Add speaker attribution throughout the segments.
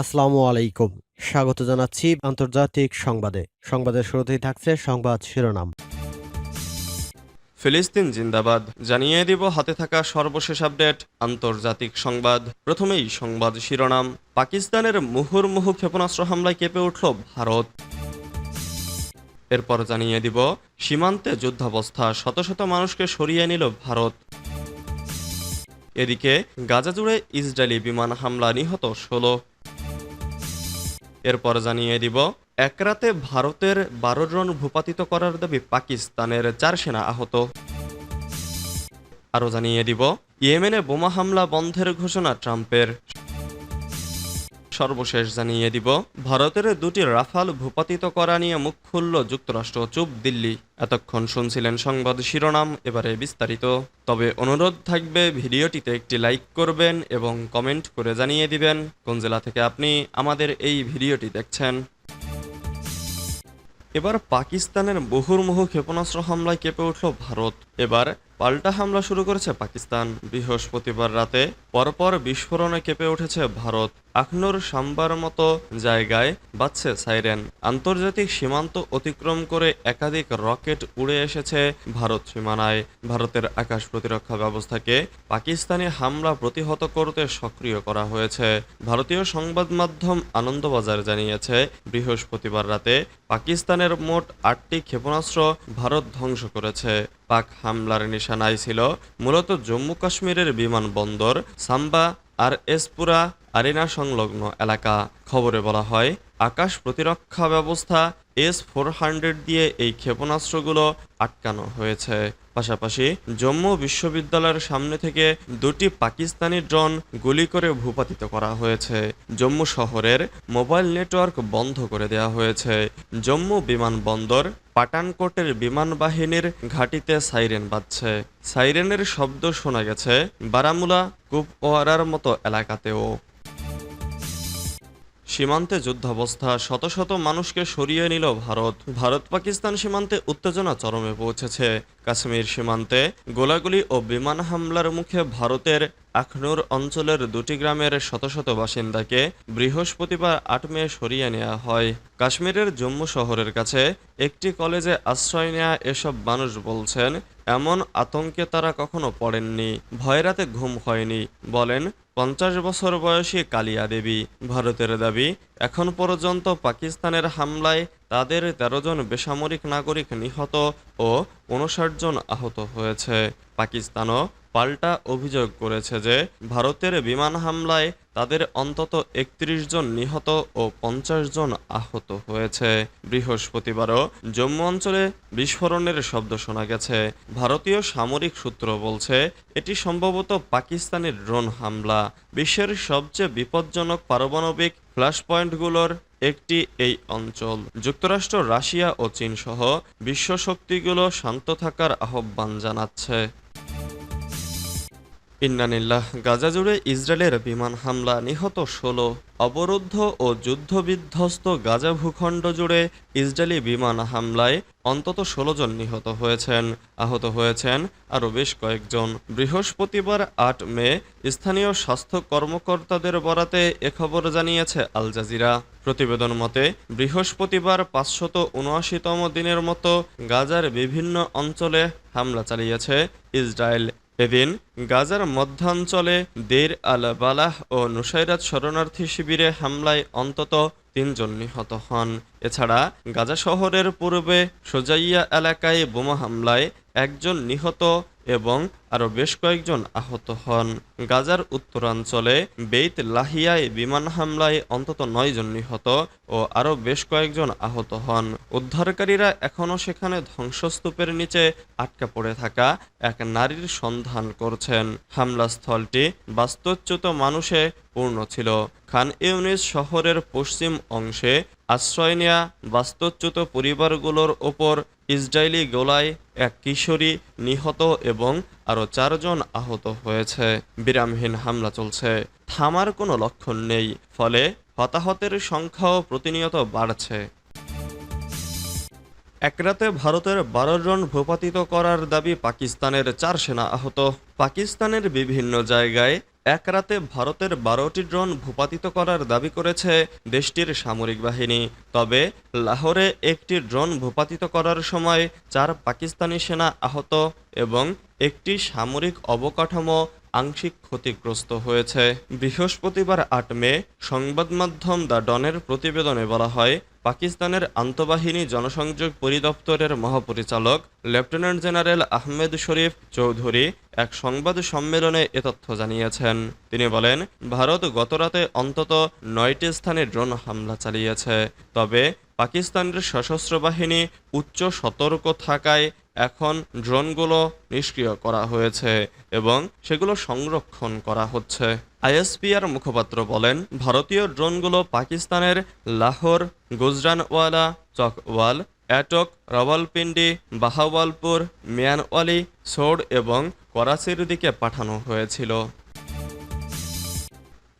Speaker 1: আসসালামু আলাইকুম। স্বাগত জানাচ্ছি আন্তর্জাতিক সংবাদে। সংবাদের শুরুতেই থাকছে সংবাদ শিরোনাম।
Speaker 2: ফিলিস্তিন জিন্দাবাদ। জানিয়ে দিব হাতে থাকা সর্বশেষ আপডেট, আন্তর্জাতিক সংবাদ। প্রথমেই সংবাদ শিরোনাম। পাকিস্তানের মুহুর্মুহু ক্ষেপণাস্ত্র হামলায় কেঁপে উঠল ভারত। এরপর জানিয়ে দিব, সীমান্তে যুদ্ধাবস্থা, শত শত মানুষকে সরিয়ে নিল ভারত। এদিকে গাজা জুড়ে ইসরায়েলি বিমান হামলা নিহত ষোলো। এরপর জানিয়ে দিব, এক রাতে ভারতের বারো জন ভূপাতিত করার দাবি পাকিস্তানের চার সেনা আহত। আরও জানিয়ে দিব, ইয়েমেনে বোমা হামলা বন্ধের ঘোষণা ট্রাম্পের। সর্বশেষ জানিয়ে দিব, ভারতের দুটি রাফাল ভূপাতিত করা নিয়ে মুখ খুলল যুক্তরাষ্ট্র। চুপ, দিল্লি। এতক্ষণ শুনছিলেন সংবাদ শিরোনাম, এবারে বিস্তারিত। তবে অনুরোধ থাকবে, ভিডিওটিতে একটি লাইক করবেন এবং কমেন্ট করে জানিয়ে দিবেন কোন জেলা থেকে আপনি আমাদের এই ভিডিওটি দেখছেন। এবার পাকিস্তানের মুহুর্মুহু ক্ষেপণাস্ত্র হামলায় কেঁপে উঠল ভারত। এবার পাল্টা হামলা শুরু করেছে পাকিস্তান। বৃহস্পতিবার রাতে পরপর বিস্ফোরণে কেঁপে উঠেছে ভারত। আখনুর সাম্বার মতো জায়গায় বাজছে সাইরেন। আন্তর্জাতিক সীমান্ত অতিক্রম করে একাধিক রকেট উড়ে এসেছে ভারত সীমানায়। ভারতের আকাশ প্রতিরক্ষা ব্যবস্থাকে পাকিস্তানি হামলা প্রতিহত করতে সক্রিয় করা হয়েছে। ভারতীয় সংবাদ মাধ্যম আনন্দবাজার জানিয়েছে, বৃহস্পতিবার রাতে পাকিস্তানের মোট আটটি ক্ষেপণাস্ত্র ভারত ধ্বংস করেছে। পাক হামলার নিশানায় ছিল মূলত জম্মু কাশ্মীরের বিমানবন্দর, সাম্বা আর এসপুরা আরিনা সংলগ্ন এলাকা। খবরে বলা হয়, আকাশ প্রতিরক্ষা ব্যবস্থা এস ফোর হান্ড্রেড দিয়ে এই ক্ষেপণাস্ত্রগুলো আটকানো হয়েছে। পাশাপাশি জম্মু বিশ্ববিদ্যালয়ের সামনে থেকে দুটি পাকিস্তানি ড্রোন গুলি করে ভূপাতিত করা হয়েছে। জম্মু শহরের মোবাইল নেটওয়ার্ক বন্ধ করে দেওয়া হয়েছে। জম্মু বিমানবন্দর পাটানকোটের বিমান বাহিনীর ঘাঁটিতে সাইরেন বাজছে। সাইরেনের শব্দ শোনা গেছে বারামুলা, কুপওয়ারার মতো এলাকাতেও। সীমান্তে যুদ্ধাবস্থা, শত শত মানুষকে সরিয়ে নিল ভারত। ভারত পাকিস্তান সীমান্তে উত্তেজনা চরমে পৌঁছেছে। কাশ্মীর সীমান্তে গোলাগুলি ও বিমান হামলার মুখে ভারতের আখনুর অঞ্চলের দুটি গ্রামের শত শত বাসিন্দাকে বৃহস্পতিবার আট মে সরিয়ে নেওয়া হয়। কাশ্মীরের জম্মু শহরের কাছে একটি কলেজে আশ্রয় নেওয়া এসব মানুষ বলছেন, এমন আতঙ্কে তারা কখনো পড়েননি, ভয় রাতে ঘুম হয়নি। বলেন, পঞ্চাশ বছর বয়সী কালিয়া দেবী। ভারতের দাবি, এখন পর্যন্ত পাকিস্তানের হামলায় তাদের তেরো জন বেসামরিক নাগরিক নিহত ও উনষাট জন আহত হয়েছে। পাকিস্তানও পাল্টা অভিযোগ করেছে যে, ভারতের বিমান হামলায় তাদের অন্তত একত্রিশ জন নিহত ও পঞ্চাশ জন আহত হয়েছে। বৃহস্পতিবারও জম্মু অঞ্চলে বিস্ফোরণের শব্দ শোনা গেছে। ভারতীয় সামরিক সূত্র বলছে, এটি সম্ভবত পাকিস্তানের ড্রোন হামলা। বিশ্বের সবচেয়ে বিপজ্জনক পারমাণবিক ফ্ল্যাশ পয়েন্টগুলোর একটি এই অঞ্চল। যুক্তরাষ্ট্র, রাশিয়া ও চীন সহ বিশ্ব শক্তিগুলো শান্ত থাকার আহ্বান জানাচ্ছে। ইন্নানিল্লাহ গাজা জুড়ে ইসরায়েলের বিমান হামলা নিহত ষোলো অবরুদ্ধ ও যুদ্ধবিধ্বস্ত গাজা ভূখণ্ড জুড়ে ইসরায়েলি বিমান হামলায় অন্তত ষোলো জন নিহত হয়েছেন, আহত হয়েছেন আরও বেশ কয়েকজন। বৃহস্পতিবার আট মে স্থানীয় স্বাস্থ্য কর্মকর্তাদের বরাতে এ খবর জানিয়েছে আল জাজিরা। প্রতিবেদন মতে, বৃহস্পতিবার পাঁচশত উনআশিতম দিনের মতো গাজার বিভিন্ন অঞ্চলে হামলা চালিয়েছে ইসরায়েল। এদিন গাজার মধ্যাঞ্চলে দের আল বালাহ ও নুসাইরাত শরণার্থী শিবিরে হামলায় অন্তত তিনজন নিহত হন। এছাড়া গাজা শহরের পূর্বে সোজাইয়া এলাকায় বোমা হামলায় একজন নিহত এবং আরও বেশ কয়েকজন আহত হন। গাজার উত্তরাঞ্চলে বেইত লাহিয়ায় বিমান হামলায় অন্তত নয় জন নিহত ও আরও বেশ কয়েকজন আহত হন। উদ্ধারকারীরা এখনও সেখানে ধ্বংসস্তূপের নিচে আটকা পড়ে থাকা এক নারীর সন্ধান করছেন। হামলাস্থলটি বাস্তুচ্যুত মানুষে পূর্ণ ছিল। খান ইউনিস শহরের পশ্চিম অংশে আশ্রয় নেয়া বাস্তুচ্যুত পরিবারগুলোর ওপর ইসরায়েলি গোলায় এক কিশোরী নিহত এবং আরও চারজন আহত হয়েছে। বিরামহীন হামলা চলছে। থামার কোনো লক্ষণ নেই, ফলে হতাহতের সংখ্যাও প্রতিনিয়ত বাড়ছে। এক রাতে ভারতের বারো জন ভূপাতিত করার দাবি পাকিস্তানের চার সেনা আহত। পাকিস্তানের বিভিন্ন জায়গায় এক রাতে ভারতের বারোটি ড্রোন ভূপাতিত করার দাবি করেছে দেশটির সামরিক বাহিনী। তবে লাহোরে একটি ড্রোন ভূপাতিত করার সময় চার পাকিস্তানি সেনা আহত এবং একটি সামরিক অবকাঠামো আংশিক ক্ষতিগ্রস্ত হয়েছে। বৃহস্পতিবার আট মে সংবাদ মাধ্যম দ্য ডনের প্রতিবেদনে বলা হয়, পাকিস্তানের আন্তঃবাহিনী জনসংযোগ পরিদপ্তরের মহাপরিচালক, লেফটেন্যান্ট জেনারেল আহমেদ শরীফ চৌধুরী এক সংবাদ সম্মেলনে এ তথ্য জানিয়েছেন। তিনি বলেন, ভারত গতরাতে অন্তত নয়টি স্থানে ড্রোন হামলা চালিয়েছে। তবে পাকিস্তানের সশস্ত্র বাহিনী উচ্চ সতর্ক থাকায় এখন ড্রোনগুলো নিষ্ক্রিয় করা হয়েছে এবং সেগুলো সংরক্ষণ করা হচ্ছে। আইএসপিআর মুখপাত্র বলেন, ভারতীয় ড্রোনগুলো পাকিস্তানের লাহোর, গুজরানওয়ালা, চকওয়াল, অ্যাটক, রাওয়ালপিন্ডি, বাহাওয়ালপুর, মিয়ানওয়ালি, সোড এবং করাচির দিকে পাঠানো হয়েছিল।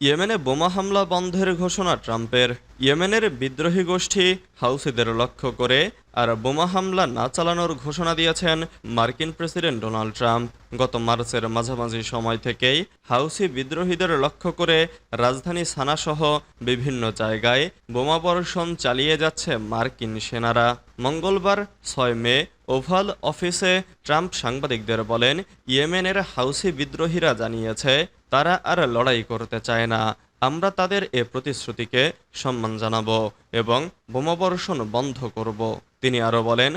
Speaker 2: ইয়েমেনে বোমা হামলা বন্ধের ঘোষণা ট্রাম্পের। ইয়েমেনের বিদ্রোহী গোষ্ঠী হাউসিদের লক্ষ্য করে আর বোমা হামলা না চালানোর ঘোষণা দিয়েছেন মার্কিন প্রেসিডেন্ট ডোনাল্ড ট্রাম্প। গত মার্চের মাঝামাঝি সময় থেকেই হাউসি বিদ্রোহীদের লক্ষ্য করে রাজধানী সানাসহ বিভিন্ন জায়গায় বোমা বর্ষণ চালিয়ে যাচ্ছে মার্কিন সেনারা। মঙ্গলবার ছয় মে ওভাল অফিসে ট্রাম্প সাংবাদিকদের বলেন, ইয়েমেনের হাউসি বিদ্রোহীরা জানিয়েছে তারা আর লড়াই করতে চায় না। আমরা তাদের এ প্রতিশ্রুতিকে সম্মান জানাব এবং বোমাবর্ষণ বন্ধ করব। তিনি আরও বলেন,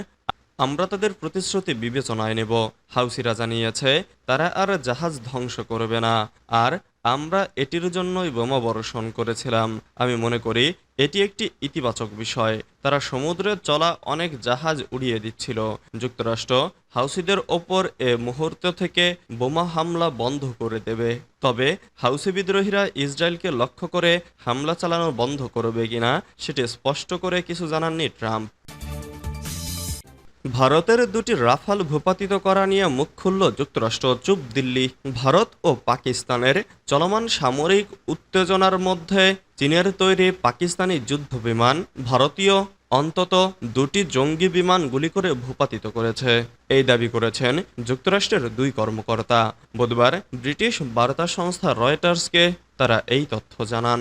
Speaker 2: আমরা তাদের প্রতিশ্রুতি বিবেচনায় নেব। হাউসিরা জানিয়েছে, তারা আর জাহাজ ধ্বংস করবে না। আর আমরা এটির জন্যই বোমা বর্ষণ করেছিলাম। আমি মনে করি, এটি একটি ইতিবাচক বিষয়। তারা সমুদ্রে চলা অনেক জাহাজ উড়িয়ে দিচ্ছিল। যুক্তরাষ্ট্র হাউসিদের ওপর এ মুহূর্ত থেকে বোমা হামলা বন্ধ করে দেবে। তবে হাউসি বিদ্রোহীরা ইসরায়েলকে লক্ষ্য করে হামলা চালানো বন্ধ করবে কিনা, সেটি স্পষ্ট করে কিছু জানাননি ট্রাম্প। ভারতের দুটি রাফাল ভূপাতিত করা নিয়ে মুখ খুলল যুক্তরাষ্ট্র। চুপ দিল্লি। ভারত ও পাকিস্তানের চলমান সামরিক উত্তেজনার মধ্যে চীনের তৈরি পাকিস্তানি যুদ্ধ বিমান ভারতীয় অন্তত দুটি জঙ্গি বিমান গুলি করে ভূপাতিত করেছে। এই দাবি করেছেন যুক্তরাষ্ট্রের দুই কর্মকর্তা। বুধবার ব্রিটিশ বার্তা সংস্থা রয়টার্সকে তারা এই তথ্য জানান।